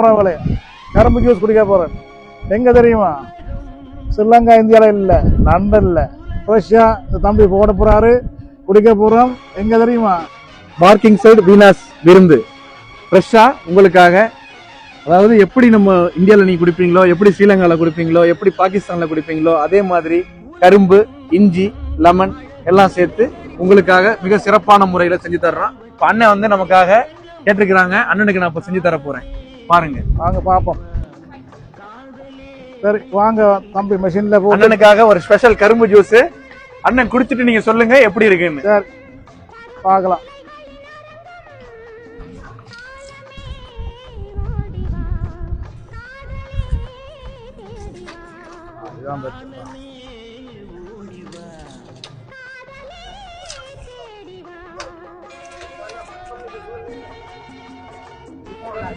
உறவுகளே கரும்பு ஜூஸ் குடிக்க போறேன். எங்க தெரியுமா? ஸ்ரீலங்கா இந்தியாவில் இல்லை லண்டன்ல ஃப்ரெஷ்ஷா இந்த தம்பி போட போறாரு குடிக்க போறோம். எங்க தெரியுமா? பார்க்கிங் சைடு வீனாஸ் விருந்து. ஃப்ரெஷ்ஷாக உங்களுக்காக. அதாவது எப்படி நம்ம இந்தியாவில் நீங்கள் குடிப்பீங்களோ எப்படி ஸ்ரீலங்காவில் குடிப்பீங்களோ எப்படி பாகிஸ்தானில் குடிப்பீங்களோ அதே மாதிரி கரும்பு இஞ்சி லெமன் எல்லாம் சேர்த்து உங்களுக்காக மிக சிறப்பான முறையில் செஞ்சு தர்றோம். இப்போ அண்ணன் வந்து நமக்காக கேட்டிருக்கிறாங்க. அண்ணனுக்கு நான் இப்போ செஞ்சு தர போகிறேன் பாருங்க. வாங்க பார்ப்போம் சரி வாங்க தம்பி மெஷின்ல அண்ணனுக்காக ஒரு ஸ்பெஷல் கரும்பு ஜூஸ் அண்ணன் குடிச்சிட்டு நீங்க சொல்லுங்க எப்படி இருக்குன்னு. சரி பார்க்கலாம். இதுதான்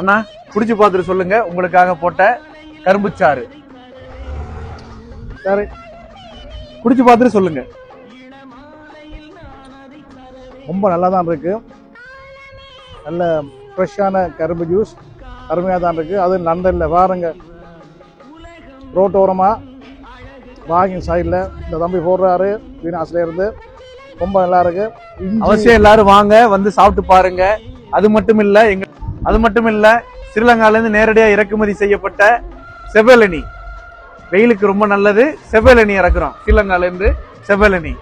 அண்ணா குடிச்சு பார்த்துட்டு சொல்லுங்க. உங்களுக்காக போட்ட கரும்புச்சாறு சரி குடிச்சு பார்த்துட்டு சொல்லுங்க. ரொம்ப நல்லா தான் இருக்கு. நல்ல ஃப்ரெஷ்ஷான கரும்பு ஜூஸ் அருமையாக தான் இருக்கு. அது லண்டனில் பாருங்க. ரோட்டோரமாக வாகிங் சைடில் இந்த தம்பி போடுறாரு. வீணாஸ்ல இருந்து. ரொம்ப நல்லா இருக்கு. அவசியம் எல்லாரும் வாங்க வந்து சாப்பிட்டு பாருங்க. அது மட்டும் இல்ல எங்க அது மட்டும் இல்ல ஸ்ரீலங்காலேருந்து நேரடியாக இறக்குமதி செய்யப்பட்ட செவ்வலனி வெயிலுக்கு ரொம்ப நல்லது. செவ்வலனி இறக்குறோம். ஸ்ரீலங்காலேருந்து செவ்வலனி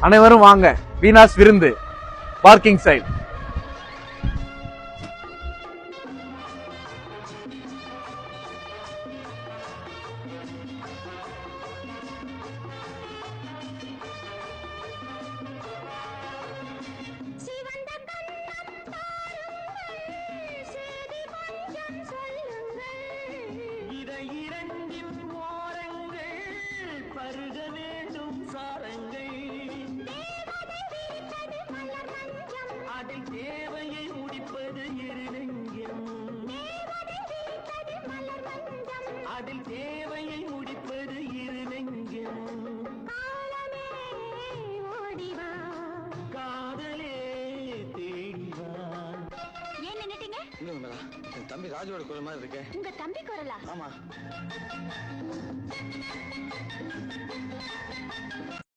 அனைவரும் வாங்க. வீனாஸ் விருந்து. Parking side. இருவெங்கிலும் அதில் தேவையை முடிப்பது இருவெங்கிலும் காதலே தேடிவா ஏன் தம்பி ராஜுவோட குரல் மாதிரி இருக்கேன் உங்க தம்பி குரலா? ஆமா.